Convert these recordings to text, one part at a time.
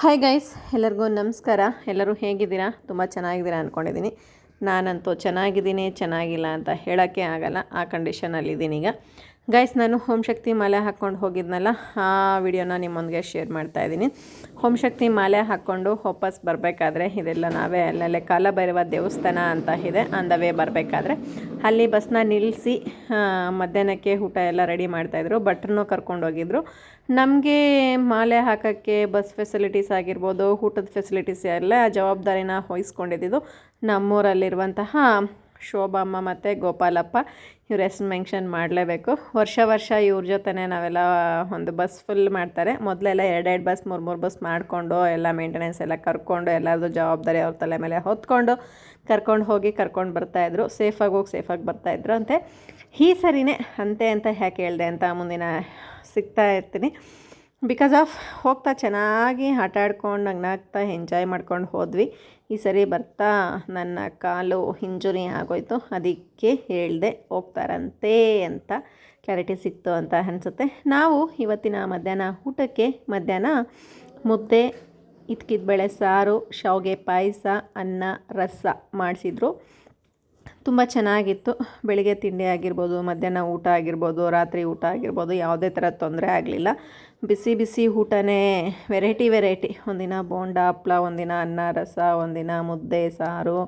Hi guys ಎಲ್ಲರಿಗೂ ನಮಸ್ಕಾರ. ಎಲ್ಲರೂ ಹೇಗಿದ್ದೀರಾ? ತುಂಬ ಚೆನ್ನಾಗಿದ್ದೀರಾ ಅಂದ್ಕೊಂಡಿದ್ದೀನಿ ನಾನಂತೂ ಚೆನ್ನಾಗಿದ್ದೀನಿ, ಚೆನ್ನಾಗಿಲ್ಲ ಅಂತ ಹೇಳೋಕ್ಕೆ ಆಗಲ್ಲ. ಆ ಕಂಡೀಷನಲ್ಲಿದ್ದೀನಿ ಈಗ. ಗೈಸ್ ನಾನು ಹೋಮ್ ಶಕ್ತಿ ಮಾಲೆ ಹಾಕ್ಕೊಂಡು ಹೋಗಿದ್ನಲ್ಲ, ಆ ವಿಡಿಯೋನ ನಿಮ್ಮೊಂದಿಗೆ ಶೇರ್ ಮಾಡ್ತಾ ಇದ್ದೀನಿ. ಹೋಮ್ ಶಕ್ತಿ ಮಾಲೆ ಹಾಕ್ಕೊಂಡು ವಾಪಸ್ ಬರಬೇಕಾದ್ರೆ ಇದೆಲ್ಲ ನಾವೇ ಅಲ್ಲಲ್ಲೇ ಕಾಲಭೈರವ ದೇವಸ್ಥಾನ ಅಂತ ಇದೆ, ಅಂದವೇ ಬರಬೇಕಾದ್ರೆ. ಅಲ್ಲಿ ಬಸ್ನ ನಿಲ್ಲಿಸಿ ಮಧ್ಯಾಹ್ನಕ್ಕೆ ಊಟ ಎಲ್ಲ ರೆಡಿ ಮಾಡ್ತಾಯಿದ್ರು ಭಟ್ರನ್ನೂ ಕರ್ಕೊಂಡು ಹೋಗಿದ್ರು. ನಮಗೆ ಮಾಲೆ ಹಾಕೋಕ್ಕೆ ಬಸ್ ಫೆಸಿಲಿಟೀಸ್ ಆಗಿರ್ಬೋದು, ಊಟದ ಫೆಸಿಲಿಟೀಸ್ ಎಲ್ಲ ಜವಾಬ್ದಾರಿನ ವಹಿಸ್ಕೊಂಡಿದ್ದು ನಮ್ಮೂರಲ್ಲಿರುವಂತಹ ಶೋಭಮ್ಮ ಮತ್ತು ಗೋಪಾಲಪ್ಪ, ಇವ್ರ ಹೆಸ್ರು ಮೆನ್ಷನ್ ಮಾಡಲೇಬೇಕು. ವರ್ಷ ವರ್ಷ ಇವ್ರ ಜೊತೆನೇ ನಾವೆಲ್ಲ ಒಂದು ಬಸ್ ಫುಲ್ ಮಾಡ್ತಾರೆ. ಮೊದಲೆಲ್ಲ ಎರಡೆರಡು ಬಸ್ ಮೂರು ಮೂರು ಬಸ್ ಮಾಡಿಕೊಂಡು ಎಲ್ಲ ಮೇಂಟೆನೆನ್ಸ್ ಎಲ್ಲ ಕರ್ಕೊಂಡು ಎಲ್ಲರದ್ದು ಜವಾಬ್ದಾರಿ ಅವ್ರ ತಲೆ ಮೇಲೆ ಹೊತ್ಕೊಂಡು ಕರ್ಕೊಂಡು ಹೋಗಿ ಕರ್ಕೊಂಡು ಬರ್ತಾಯಿದ್ರು ಸೇಫಾಗಿ ಹೋಗಿ ಸೇಫಾಗಿ ಬರ್ತಾಯಿದ್ರು ಅಂತೆ. ಈ ಸರಿನೇ ಅಂತೆ ಅಂತ ಯಾಕೆ ಹೇಳಿದೆ ಅಂತ ಮುಂದಿನ ಸಿಗ್ತಾ ಇರ್ತೀನಿ. ಬಿಕಾಸ್ ಆಫ್ ಹೋಗ್ತಾ ಚೆನ್ನಾಗಿ ಆಟ ಆಡ್ಕೊಂಡು ನಗ್ನಾಗ್ತಾ ಎಂಜಾಯ್ ಮಾಡ್ಕೊಂಡು ಹೋದ್ವಿ. ಈ ಸರಿ ಬರ್ತಾ ನನ್ನ ಕಾಲು ಇಂಜುರಿ ಆಗೋಯ್ತು. ಅದಕ್ಕೆ ಹೇಳಿದೆ ಹೋಗ್ತಾರಂತೆ ಅಂತ ಕ್ಲಾರಿಟಿ ಸಿಕ್ತು ಅಂತ ಅನಿಸುತ್ತೆ. ನಾವು ಇವತ್ತಿನ ಮಧ್ಯಾಹ್ನ ಊಟಕ್ಕೆ ಮಧ್ಯಾಹ್ನ ಮುದ್ದೆ ಇದ್ಕಿದ ಬೇಳೆ ಸಾರು, ಶಾವಿಗೆ ಪಾಯಸ, ಅನ್ನ, ರಸ ಮಾಡಿಸಿದ್ರು. ತುಂಬ ಚೆನ್ನಾಗಿತ್ತು. ಬೆಳಿಗ್ಗೆ ತಿಂಡಿ ಆಗಿರ್ಬೋದು, ಮಧ್ಯಾಹ್ನ ಊಟ ಆಗಿರ್ಬೋದು, ರಾತ್ರಿ ಊಟ ಆಗಿರ್ಬೋದು ಯಾವುದೇ ಥರ ತೊಂದರೆ ಆಗಲಿಲ್ಲ. ಬಿಸಿ ಬಿಸಿ ಊಟನೇ ವೆರೈಟಿ ವೆರೈಟಿ ಒಂದಿನ ಬೋಂಡ, ಹಪ್ಳ, ಒಂದಿನ ಅನ್ನ, ರಸ, ಒಂದಿನ ಮುದ್ದೆ, ಸಾರು,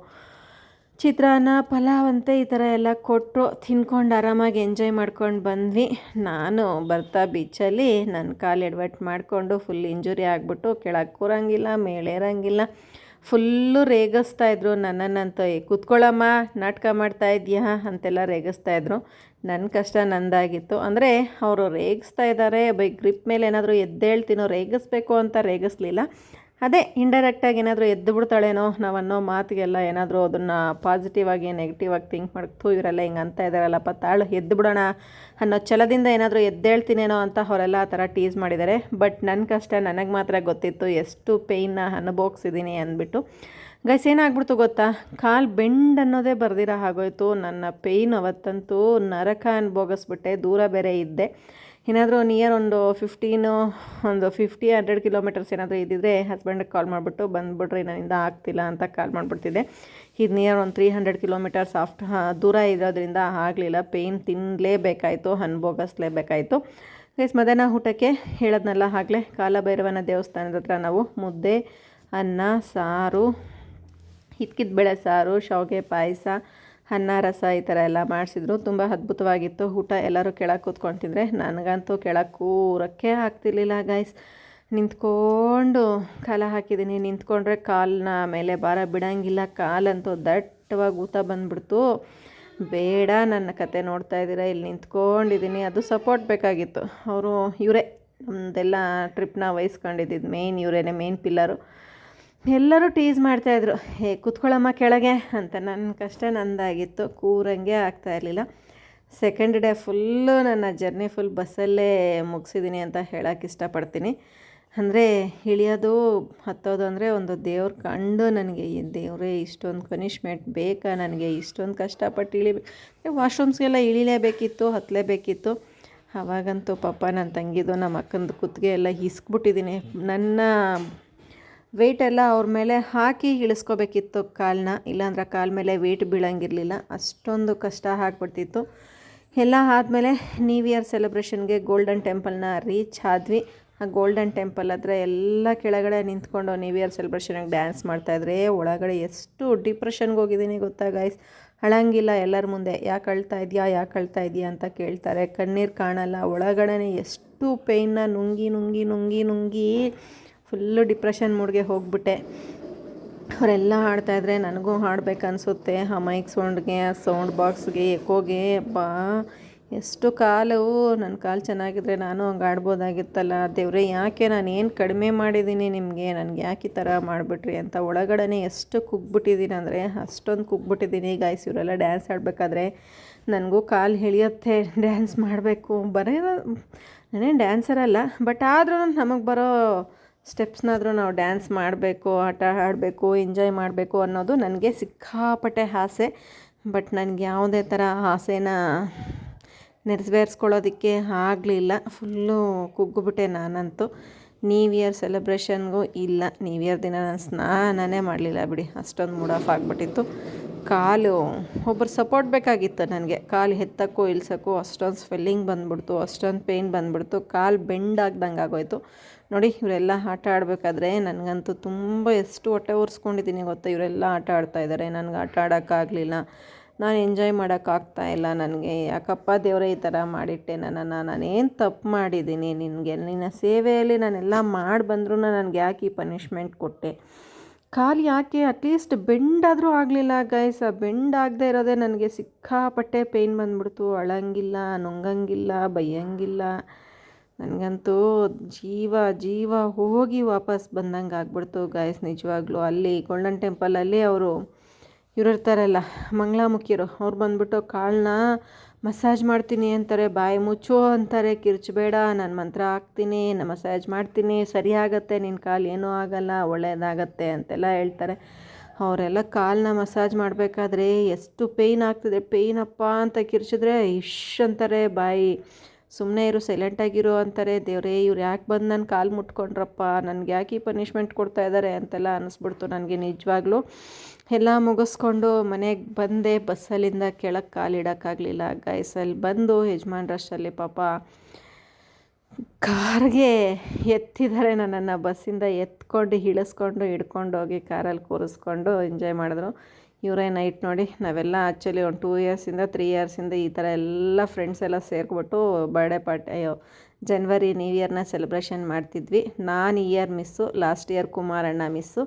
ಚಿತ್ರಾನ್ನ, ಪಲಾವ್ ಅಂತೆ ಈ ಥರ ಎಲ್ಲ ಕೊಟ್ಟರು ತಿನ್ಕೊಂಡು ಆರಾಮಾಗಿ ಎಂಜಾಯ್ ಮಾಡ್ಕೊಂಡು ಬಂದ್ವಿ. ನಾನು ಬರ್ತಾ ಬೀಚಲ್ಲಿ ನನ್ನ ಕಾಲು ಎಡ್ವಟ್ ಮಾಡಿಕೊಂಡು ಫುಲ್ ಇಂಜುರಿ ಆಗಿಬಿಟ್ಟು ಕೆಳಗೆ ಕೂರಂಗಿಲ್ಲ ಮೇಲೇರಂಗಿಲ್ಲ ಫುಲ್ಲು ರೇಗಿಸ್ತಾಯಿದ್ರು ನನ್ನನ್ನಂತ ಕೂತ್ಕೊಳ್ಳಮ್ಮ, ನಾಟಕ ಮಾಡ್ತಾ ಇದೆಯಾ ಅಂತೆಲ್ಲ ರೇಗಿಸ್ತಾ ಇದ್ರು. ನನ್ನ ಕಷ್ಟ ನಂದಾಗಿತ್ತು. ಅಂದರೆ ಅವರು ರೇಗಿಸ್ತಾ ಇದ್ದಾರೆ ಬೈ ಗ್ರಿಪ್ ಮೇಲೆ ಏನಾದರೂ ಎದ್ದೇಳ್ತೀನೋ ರೇಗಿಸ್ಬೇಕು ಅಂತ ರೇಗಿಸ್ಲಿಲ್ಲ. ಅದೇ ಇಂಡೈರೆಕ್ಟಾಗಿ ಏನಾದರೂ ಎದ್ದು ಬಿಡ್ತಾಳೇನೋ ಅನ್ನೋ ಮಾತಿಗೆಲ್ಲ ಏನಾದರೂ ಅದನ್ನು ಪಾಸಿಟಿವ್ ಆಗಿ ನೆಗೆಟಿವ್ ಆಗಿ ಥಿಂಕ್ ಮಾಡ್ತು ಇವರೆಲ್ಲ ಹಿಂಗೆ ಅಂತ ಇದ್ದಾರಲ್ಲಪ್ಪ ತಾಳು ಎದ್ದು ಬಿಡೋಣ ಅನ್ನೋ ಛಲದಿಂದ ಏನಾದರೂ ಎದ್ದೇಳ್ತೀನೇನೋ ಅಂತ ಅವರೆಲ್ಲ ಆ ಥರ ಟೀಸ್ ಮಾಡಿದ್ದಾರೆ ಬಟ್ ನನ್ನ ಕಷ್ಟ ನನಗೆ ಮಾತ್ರ ಗೊತ್ತಿತ್ತು, ಎಷ್ಟು ಪೇಯ್ನ ಅನುಭವಿಸಿದ್ದೀನಿ ಅಂದ್ಬಿಟ್ಟು. ಗೈಸ್ ಏನಾಗ್ಬಿಡ್ತು ಗೊತ್ತಾ? ಕಾಲು ಬೆಂಡ್ ಅನ್ನೋದೇ ಬರ್ದಿರೋ ಹಾಗೋಯ್ತು. ನನ್ನ ಪೇಯ್ನ್ ಅವತ್ತಂತೂ ನರಕ ಅನ್ಭೋಗಿಸ್ಬಿಟ್ಟೆ. ದೂರ ಬೇರೆ ಇದ್ದೆ. ಏನಾದರೂ ನಿಯರ್ ಒಂದು ಫಿಫ್ಟೀನು ಒಂದು ಫಿಫ್ಟಿ ಹಂಡ್ರೆಡ್ ಕಿಲೋಮೀಟರ್ಸ್ ಏನಾದರೂ ಇದ್ದಿದ್ರೆ ಹಸ್ಬೆಂಡಿಗೆ ಕಾಲ್ ಮಾಡಿಬಿಟ್ಟು ಬಂದುಬಿಟ್ರೆ ನನ್ನಿಂದ ಆಗ್ತಿಲ್ಲ ಅಂತ ಕಾಲ್ ಮಾಡಿಬಿಡ್ತಿದ್ದೆ. ಇದು ನಿಯರ್ ಒಂದು ತ್ರೀ ಹಂಡ್ರೆಡ್ ಕಿಲೋಮೀಟರ್ಸ್ ಆಫ್ಟ್ ದೂರ ಇರೋದ್ರಿಂದ ಆಗಲಿಲ್ಲ. ಪೇಯ್ನ್ ತಿನ್ನಲೇಬೇಕಾಯಿತು ಅನ್ಭೋಗಿಸ್ಲೇಬೇಕಾಯಿತು. ಗೈಸ್ ಮಧ್ಯಾಹ್ನ ಊಟಕ್ಕೆ ಹೇಳೋದ್ನಲ್ಲ ಆಗಲೇ ಕಾಲಭೈರವನ ದೇವಸ್ಥಾನದ ಹತ್ರ ನಾವು ಮುದ್ದೆ, ಅನ್ನ, ಸಾರು ಹಿತ್ಕಿದ ಬೆಳೆ ಸಾರು, ಶಾವಿಗೆ ಪಾಯಸ, ಅನ್ನ, ರಸ ಈ ಥರ ಎಲ್ಲ ಮಾಡಿಸಿದ್ರು. ತುಂಬ ಅದ್ಭುತವಾಗಿತ್ತು. ಊಟ ಎಲ್ಲರೂ ಕೆಳಗೆ ಕೂತ್ಕೊತಿದ್ರೆ ನನಗಂತೂ ಕೆಳಗೆ ಕೂರಕ್ಕೆ ಆಗ್ತಿರ್ಲಿಲ್ಲ ಗೈಸ್ ನಿಂತ್ಕೊಂಡು ಕಾಲ ಹಾಕಿದ್ದೀನಿ ನಿಂತ್ಕೊಂಡ್ರೆ ಕಾಲನ್ನ ಮೇಲೆ ಭಾರ ಬಿಡೋಂಗಿಲ್ಲ. ಕಾಲಂತೂ ದಟ್ಟವಾಗಿ ಊತ ಬಂದ್ಬಿಡ್ತು. ಬೇಡ ನನ್ನ ಕತೆ ನೋಡ್ತಾ ಇದ್ದೀರಾ? ಇಲ್ಲಿ ನಿಂತ್ಕೊಂಡಿದ್ದೀನಿ ಅದು ಸಪೋರ್ಟ್ ಬೇಕಾಗಿತ್ತು. ಅವರು, ಇವರೇ ನಮ್ಮದೆಲ್ಲ ಟ್ರಿಪ್ನ ವಹಿಸ್ಕೊಂಡಿದ್ದು ಮೇಯ್ನ್ ಇವರೇನೆ ಮೇನ್ ಪಿಲ್ಲರು ಎಲ್ಲರೂ ಟೀಸ್ ಮಾಡ್ತಾಯಿದ್ರು ಹೇ, ಕುತ್ಕೊಳ್ಳಮ್ಮ ಕೆಳಗೆ, ಅಂತ. ನನ್ನ ಕಷ್ಟ ನಂದಾಗಿತ್ತು, ಕೂರಂಗೆ ಆಗ್ತಾ ಇರಲಿಲ್ಲ. ಸೆಕೆಂಡ್ ಡೇ ಫುಲ್ಲು ನನ್ನ ಜರ್ನಿ ಫುಲ್ ಬಸ್ಸಲ್ಲೇ ಮುಗಿಸಿದ್ದೀನಿ ಅಂತ ಹೇಳೋಕ್ಕೆ ಇಷ್ಟಪಡ್ತೀನಿ. ಅಂದರೆ ಇಳಿಯೋದು, ಹತ್ತೋದು ಅಂದರೆ ಒಂದು ದೇವ್ರ ಕಂಡು ನನಗೆ ದೇವರೇ, ಇಷ್ಟೊಂದು ಪನಿಷ್ಮೆಂಟ್ ಬೇಕಾ ನನಗೆ? ಇಷ್ಟೊಂದು ಕಷ್ಟಪಟ್ಟು ಇಳಿಬೇಕು ವಾಶ್ರೂಮ್ಸ್ಗೆಲ್ಲ ಇಳಿಲೇಬೇಕಿತ್ತು ಹತ್ತಲೇಬೇಕಿತ್ತು ಆವಾಗಂತೂ ಪಾಪ ನನ್ನ ತಂಗಿದು ನಮ್ಮ ಅಕ್ಕಂದು ಕುತ್ತಿಗೆ ಎಲ್ಲ ಹಿಸ್ಕ್ಬಿಟ್ಟಿದ್ದೀನಿ ನನ್ನ ವೆಯ್ಟ್ ಎಲ್ಲ ಅವ್ರ ಮೇಲೆ ಹಾಕಿ ಇಳಿಸ್ಕೋಬೇಕಿತ್ತು ಕಾಲನ್ನ ಇಲ್ಲಾಂದ್ರೆ ಕಾಲ ಮೇಲೆ ವೆಯ್ಟ್ ಬೀಳಂಗಿರಲಿಲ್ಲ. ಅಷ್ಟೊಂದು ಕಷ್ಟ ಆಗ್ಬಿಡ್ತಿತ್ತು. ಎಲ್ಲ ಆದಮೇಲೆ ನ್ಯೂ ಇಯರ್ ಸೆಲೆಬ್ರೇಷನ್ಗೆ ಗೋಲ್ಡನ್ ಟೆಂಪಲ್ನ ರೀಚ್ ಆದ್ವಿ. ಆ ಗೋಲ್ಡನ್ ಟೆಂಪಲ್ ಹತ್ರ ಎಲ್ಲ ಕೆಳಗಡೆ ನಿಂತ್ಕೊಂಡು ನ್ಯೂ ಇಯರ್ ಸೆಲೆಬ್ರೇಷನ್ಗೆ ಡ್ಯಾನ್ಸ್ ಮಾಡ್ತಾಯಿದ್ರೆ ಒಳಗಡೆ ಎಷ್ಟು ಡಿಪ್ರೆಷನ್ಗೆ ಹೋಗಿದ್ದೀನಿ ಗೊತ್ತಾ ಗಾಯ್ಸ್ ಅಳಂಗಿಲ್ಲ, ಎಲ್ಲರ ಮುಂದೆ. ಯಾಕೆ ಅಳ್ತಾ ಇದೆಯಾ, ಯಾಕೆ ಅಳ್ತಾ ಇದೆಯಾ ಅಂತ ಕೇಳ್ತಾರೆ. ಕಣ್ಣೀರು ಕಾಣಲ್ಲ. ಒಳಗಡೆ ಎಷ್ಟು ಪೇಯ್ನ ನುಂಗಿ ನುಂಗಿ ನುಂಗಿ ನುಂಗಿ ಫುಲ್ಲು ಡಿಪ್ರೆಷನ್ ಮೂಡ್ಗೆ ಹೋಗ್ಬಿಟ್ಟೆ. ಅವರೆಲ್ಲ ಹಾಡ್ತಾಯಿದ್ರೆ ನನಗೂ ಹಾಡ್ಬೇಕು ಅನಿಸುತ್ತೆ ಆ ಮೈಕ್ ಸೌಂಡ್ಗೆ, ಆ ಸೌಂಡ್ ಬಾಕ್ಸ್ಗೆ ಎಕೋಗೆ ಅಪ್ಪ ಎಷ್ಟು ಕಾಲು ನನ್ನ ಕಾಲು ಚೆನ್ನಾಗಿದ್ರೆ ನಾನು ಹಂಗೆ ಆಡ್ಬೋದಾಗಿತ್ತಲ್ಲ ದೇವ್ರೆ, ಯಾಕೆ ನಾನು ಏನು ಕಡಿಮೆ ಮಾಡಿದ್ದೀನಿ ನಿಮಗೆ? ನನಗೆ ಯಾಕೆ ಈ ಥರ ಮಾಡಿಬಿಟ್ರಿ? ಅಂತ ಒಳಗಡೆ ಎಷ್ಟು ಕುಗ್ಬಿಟ್ಟಿದ್ದೀನಿ ಅಂದರೆ, ಅಷ್ಟೊಂದು ಕುಗ್ಬಿಟ್ಟಿದ್ದೀನಿ ಗಾಯ್ಸ್ ಇವರೆಲ್ಲ ಡ್ಯಾನ್ಸ್ ಆಡಬೇಕಾದ್ರೆ ನನಗೂ ಕಾಲು ಹೆಳಿಯತ್ತೆ. ಡ್ಯಾನ್ಸ್ ಮಾಡಬೇಕು. ಬರೇ, ನಾನೇನು ಡ್ಯಾನ್ಸರ್ ಅಲ್ಲ ಬಟ್ ಆದರೂ ನಮಗೆ ಬರೋ ಸ್ಟೆಪ್ಸ್ನಾದರೂ ನಾವು ಡ್ಯಾನ್ಸ್ ಮಾಡಬೇಕು, ಆಟ ಆಡಬೇಕು, ಎಂಜಾಯ್ ಮಾಡಬೇಕು ಅನ್ನೋದು ನನಗೆ ಸಿಕ್ಕಾಪಟ್ಟೆ ಆಸೆ. ಬಟ್ ನನಗೆ ಯಾವುದೇ ಥರ ಆಸೆನ ನೆರವೇರಿಸ್ಕೊಳ್ಳೋದಕ್ಕೆ ಆಗಲಿಲ್ಲ. ಫುಲ್ಲು ಕುಗ್ಗುಬಿಟ್ಟೆ ನಾನಂತೂ. ನ್ಯೂ ಇಯರ್ ಸೆಲೆಬ್ರೇಷನ್ಗೂ ಇಲ್ಲ. ನ್ಯೂ ಇಯರ್ ದಿನ ನಾನು ಸ್ನಾನನೇ ಮಾಡಲಿಲ್ಲ ಬಿಡಿ. ಅಷ್ಟೊಂದು ಮೂಡ್ ಆಫ್ ಆಗಿಬಿಟ್ಟಿತ್ತು. ಕಾಲು ಒಬ್ಬರು ಸಪೋರ್ಟ್ ಬೇಕಾಗಿತ್ತು ನನಗೆ. ಕಾಲು ಎತ್ತಕ್ಕೂ ಇಳಿಸೋಕ್ಕೋ ಅಷ್ಟೊಂದು ಸ್ವೆಲ್ಲಿಂಗ್ ಬಂದ್ಬಿಡ್ತು, ಅಷ್ಟೊಂದು ಪೇಯ್ನ್ ಬಂದ್ಬಿಡ್ತು. ಕಾಲು ಬೆಂಡ್ ಆಗ್ದಂಗೆ ಆಗೋಯ್ತು. ನೋಡಿ, ಇವರೆಲ್ಲ ಆಟ ಆಡಬೇಕಾದ್ರೆ ನನಗಂತೂ ತುಂಬ ಎಷ್ಟು ಹೊಟ್ಟೆ ಉರ್ಸ್ಕೊಂಡಿದ್ದೀನಿ ಗೊತ್ತಾ? ಇವರೆಲ್ಲ ಆಟ ಆಡ್ತಾ ಇದ್ದಾರೆ ನನಗೆ ಆಟ ಆಡೋಕ್ಕಾಗಲಿಲ್ಲ ನಾನು ಎಂಜಾಯ್ ಮಾಡೋಕ್ಕಾಗ್ತಾ ಇಲ್ಲ ನನಗೆ. ಯಾಕಪ್ಪ ದೇವರೇ ಈ ಥರ ಮಾಡಿಟ್ಟೆ ನನ್ನನ್ನು. ನಾನೇನು ತಪ್ಪು ಮಾಡಿದ್ದೀನಿ ನಿನಗೆ. ನಿನ್ನ ಸೇವೆಯಲ್ಲಿ ನಾನೆಲ್ಲ ಮಾಡಿ ಬಂದ್ರೂ ನನಗೆ ಯಾಕೆ ಈ ಪನಿಷ್ಮೆಂಟ್ ಕೊಟ್ಟೆ? ಕಾಲು ಯಾಕೆ? ಅಟ್ಲೀಸ್ಟ್ ಬೆಂಡಾದರೂ ಆಗಲಿಲ್ಲ ಗೈಸ್ ಬೆಂಡ್ ಆಗದೆ ಇರೋದೇ ನನಗೆ ಸಿಕ್ಕಾಪಟ್ಟೆ ಪೇಯ್ನ್ ಬಂದ್ಬಿಡ್ತು. ಅಳಂಗಿಲ್ಲ, ನುಂಗಂಗಿಲ್ಲ, ಬೈಯಂಗಿಲ್ಲ. ನನಗಂತೂ ಜೀವ ಜೀವ ಹೋಗಿ ವಾಪಸ್ ಬಂದಂಗೆ ಆಗ್ಬಿಡ್ತು ಗಾಯಸ್ ನಿಜವಾಗ್ಲೂ. ಅಲ್ಲಿ ಗೋಲ್ಡನ್ ಟೆಂಪಲಲ್ಲಿ ಅವರು ಇವರು ಇರ್ತಾರಲ್ಲ, ಮಂಗಳಾಮುಖಿಯರು, ಅವ್ರು ಬಂದ್ಬಿಟ್ಟು ಕಾಳನ್ನ ಮಸಾಜ್ ಮಾಡ್ತೀನಿ ಅಂತಾರೆ, ಬಾಯಿ ಮುಚ್ಚು ಅಂತಾರೆ, ಕಿರ್ಚಬೇಡ, ನಾನು ಮಂತ್ರ ಹಾಕ್ತೀನಿ ನಾನು ಮಸಾಜ್ ಮಾಡ್ತೀನಿ, ಸರಿ ಆಗತ್ತೆ ನಿನ್ನ ಕಾಲು ಏನೂ ಆಗಲ್ಲ ಒಳ್ಳೆಯದಾಗತ್ತೆ ಅಂತೆಲ್ಲ ಹೇಳ್ತಾರೆ. ಅವರೆಲ್ಲ ಕಾಲನ್ನ ಮಸಾಜ್ ಮಾಡಬೇಕಾದ್ರೆ ಎಷ್ಟು ಪೇಯ್ನ್ ಆಗ್ತದೆ, ಪೇಯ್ನಪ್ಪ ಅಂತ ಕಿರ್ಚಿದ್ರೆ ಇಶ್ ಅಂತಾರೆ, ಬಾಯಿ ಸುಮ್ಮನೆ ಇರು ಸೈಲೆಂಟಾಗಿರು ಅಂತಾರೆ. ದೇವರೇ, ಇವ್ರು ಯಾಕೆ ಬಂದು ನನ್ನ ಕಾಲು ಮುಟ್ಕೊಂಡ್ರಪ್ಪ? ನನಗೆ ಯಾಕೆ ಈ ಪನಿಷ್ಮೆಂಟ್ ಕೊಡ್ತಾ ಇದ್ದಾರೆ ಅಂತೆಲ್ಲ ಅನ್ನಿಸ್ಬಿಡ್ತು ನನಗೆ ನಿಜವಾಗ್ಲೂ. ಎಲ್ಲ ಮುಗಿಸ್ಕೊಂಡು ಮನೆಗೆ ಬಂದೆ. ಬಸ್ಸಲ್ಲಿಂದ ಕೆಳಗೆ ಕಾಲಿಡೋಕ್ಕಾಗಲಿಲ್ಲ ಗೈಸಲ್ಲಿ ಬಂದು ಯಜಮಾನ್ರಷ್ಟಲ್ಲಿ ಪಾಪ. ಕಾರ್ಗೆ ಎತ್ತಿದ್ದಾರೆ ನನ್ನನ್ನು. ಬಸ್ಸಿಂದ ಎತ್ಕೊಂಡು ಇಳಿಸ್ಕೊಂಡು ಹಿಡ್ಕೊಂಡು ಹೋಗಿ ಕಾರಲ್ಲಿ ಕೂರಿಸ್ಕೊಂಡು ಎಂಜಾಯ್ ಮಾಡಿದ್ರು. ಇವರೇ ನೈಟ್ ನೋಡಿ, ನಾವೆಲ್ಲ ಆ್ಯಕ್ಚುಲಿ ಒಂದು ಟೂ ಇಯರ್ಸಿಂದ ತ್ರೀ ಇಯರ್ಸಿಂದ ಈ ಥರ ಎಲ್ಲ ಫ್ರೆಂಡ್ಸ್ ಎಲ್ಲ ಸೇರ್ಕೊಬಿಟ್ಟು ಬರ್ಡೇ ಪಾರ್ಟಿ ಅಯ್ಯೋ ಜನ್ವರಿ ನ್ಯೂ ಇಯರ್ನ ಸೆಲೆಬ್ರೇಷನ್ ಮಾಡ್ತಿದ್ವಿ. ನಾನು year miss last year Kumaranna miss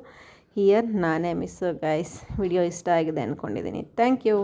year ನಾನೇ ಮಿಸ್ಸು ಗೈಸ್ ವಿಡಿಯೋ ಇಷ್ಟ ಆಗಿದೆ ಅಂದ್ಕೊಂಡಿದ್ದೀನಿ ಥ್ಯಾಂಕ್ ಯು